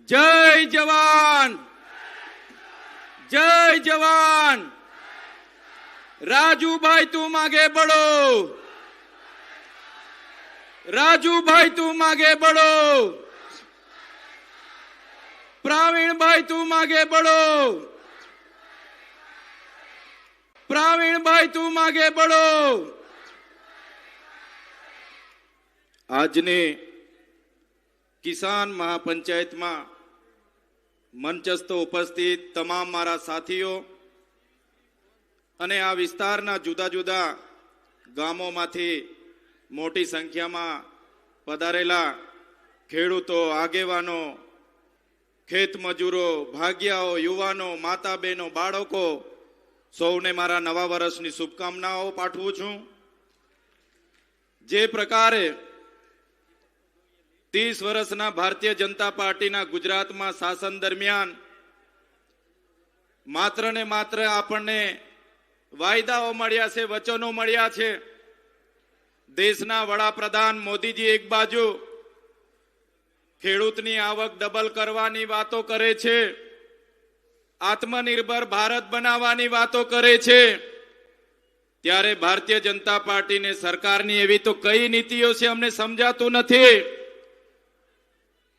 જય જવાન. જય જવાન. રાજુભાઈ, તું માગે બળો. રાજુભાઈ, તું માગે બળો. પ્રવીણભાઈ, તું માગે બળો. પ્રવીણભાઈ, તું માગે બળો. આજની કિસાન મહાપંચાયતમાં મંચસ્થ ઉપસ્થિત તમામ મારા સાથીઓ અને આ વિસ્તારના જુદા જુદા ગામોમાંથી મોટી સંખ્યામાં પધારેલા ખેડૂતો, આગેવાનો ખેતમજૂરો ભાગ્યાઓ, યુવાનો માતા બહેનો બાળકો, સૌને મારા નવા વર્ષની શુભકામનાઓ પાઠવું છું. જે પ્રકારે ત્રીસ વર્ષના ભારતીય જનતા પાર્ટીના ગુજરાતમાં શાસન દરમિયાન માત્ર ને માત્ર આપણને વાયદાઓ મળ્યા છે, વચનો મળ્યા છે. દેશના વડાપ્રધાન મોદીજી એક બાજુ ખેડૂતની આવક ડબલ કરવાની વાતો કરે છે, આત્મનિર્ભર ભારત બનાવવાની વાતો કરે છે. ત્યારે ભારતીય જનતા પાર્ટીને સરકારની એવી તો કઈ નીતિઓ છે અમને સમજાતું નથી.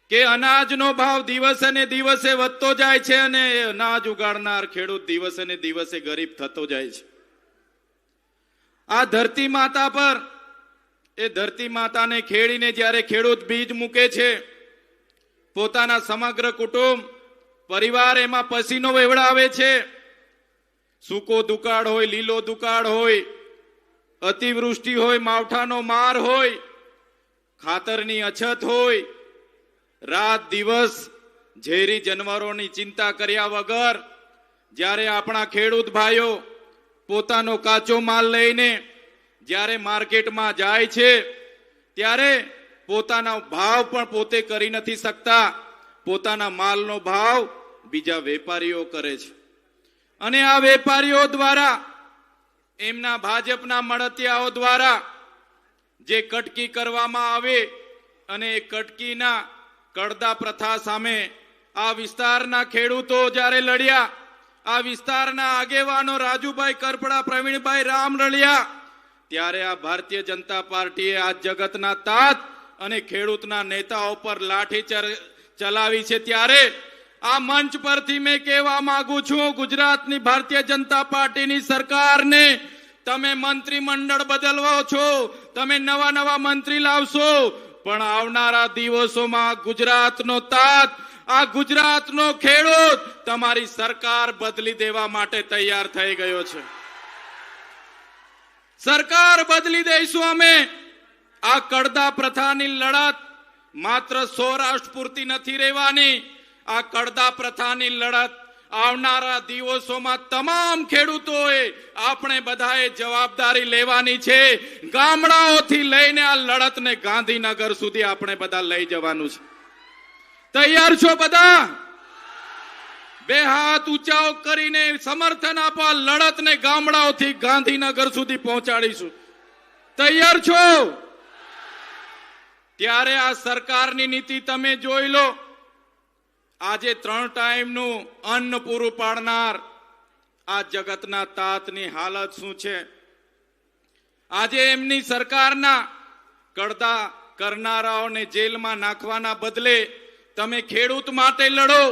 કે અનાજનો ભાવ દિવસે ને દિવસે વધતો જાય છે અને અનાજ ઉગાડનાર ખેડૂત દિવસે ને દિવસે ગરીબ થતો જાય છે. આ ધરતી માતા પર, એ ધરતી માતાને ખેડીને જ્યારે ખેડૂત બીજ મૂકે છે, પોતાના સમગ્ર કુટુંબ, પરિવાર એમાં પસીનો વેવડાવે છે. સૂકો દુકાળ હોય, લીલો દુકાળ હોય, અતિવૃષ્ટિ હોય, માવઠાનો માર હોય, ખાતરની અછત હોય રાત દિવસ ઝેરી જાનવરોની ચિંતા કર્યા વગર જ્યારે આપણા ખેડૂત ભાઈઓ પોતાનો કાચો માલ લઈને જ્યારે માર્કેટમાં જાય છે, ત્યારે પોતાના ભાવ પણ પોતે કરી નથી શકતા. પોતાના માલનો ભાવ બીજા વેપારીઓ કરે છે. અને આ વેપારીઓ દ્વારા, એમના ભાજપના મળતિયાઓ દ્વારા જે કટકી કરવામાં આવે અને એ કટકીના કડદા પ્રથા સામે આ વિસ્તારના ખેડૂતો જ્યારે લડ્યા, આ વિસ્તારના આગેવાનો રાજુભાઈ કરપડા, પ્રવીણભાઈ રામ લડ્યા, ત્યારે આ ભારતીય જનતા પાર્ટીએ આ જગતના તાત અને ખેડૂતના નેતાઓ પર લાઠી ચલાવી છે. ત્યારે આ મંચ પરથી મેં કહેવા માંગુ છું, ગુજરાતની ભારતીય જનતા પાર્ટીની સરકારને તમે મંત્રીમંડળ બદલવો છો, તમે નવા નવા મંત્રી લાવશો પણ આવનારા દિવસોમાં ગુજરાતનો તાત, આ ગુજરાતનો ખેડૂત તમારી સરકાર બદલી દેવા માટે તૈયાર થઈ ગયો છે. સરકાર બદલી દઈશું અમે. આ કડદા પ્રથાની લડત માત્ર સૌરાષ્ટ્ર પૂરતી નથી રહેવાની. આ કડદા પ્રથાની લડત આવનારા દિવસોમાં તમામ ખેડૂતોએ આપણે બધાએ જવાબદારી લેવાની છે. ગામડાઓથી લઈને આ લડતને ગાંધીનગર સુધી આપણે બધા લઈ જવાનું છે. તૈયાર છો બધા? બે હાથ ઊંચાઓ કરીને સમર્થન આપો, આ લડતને ગામડાઓથી ગાંધીનગર સુધી પહોંચાડીશું. તૈયાર છો? ત્યારે આ સરકારની નીતિ તમે જોઈ લો. આજે ત્રણ ટાઈમનું અન્ન પૂરું પાડનાર આ જગતના તાતની હાલત શું છે? આજે એમની સરકારના કડદા કરનારાઓને જેલમાં નાખવાના બદલે તમે ખેડૂત માટે લડો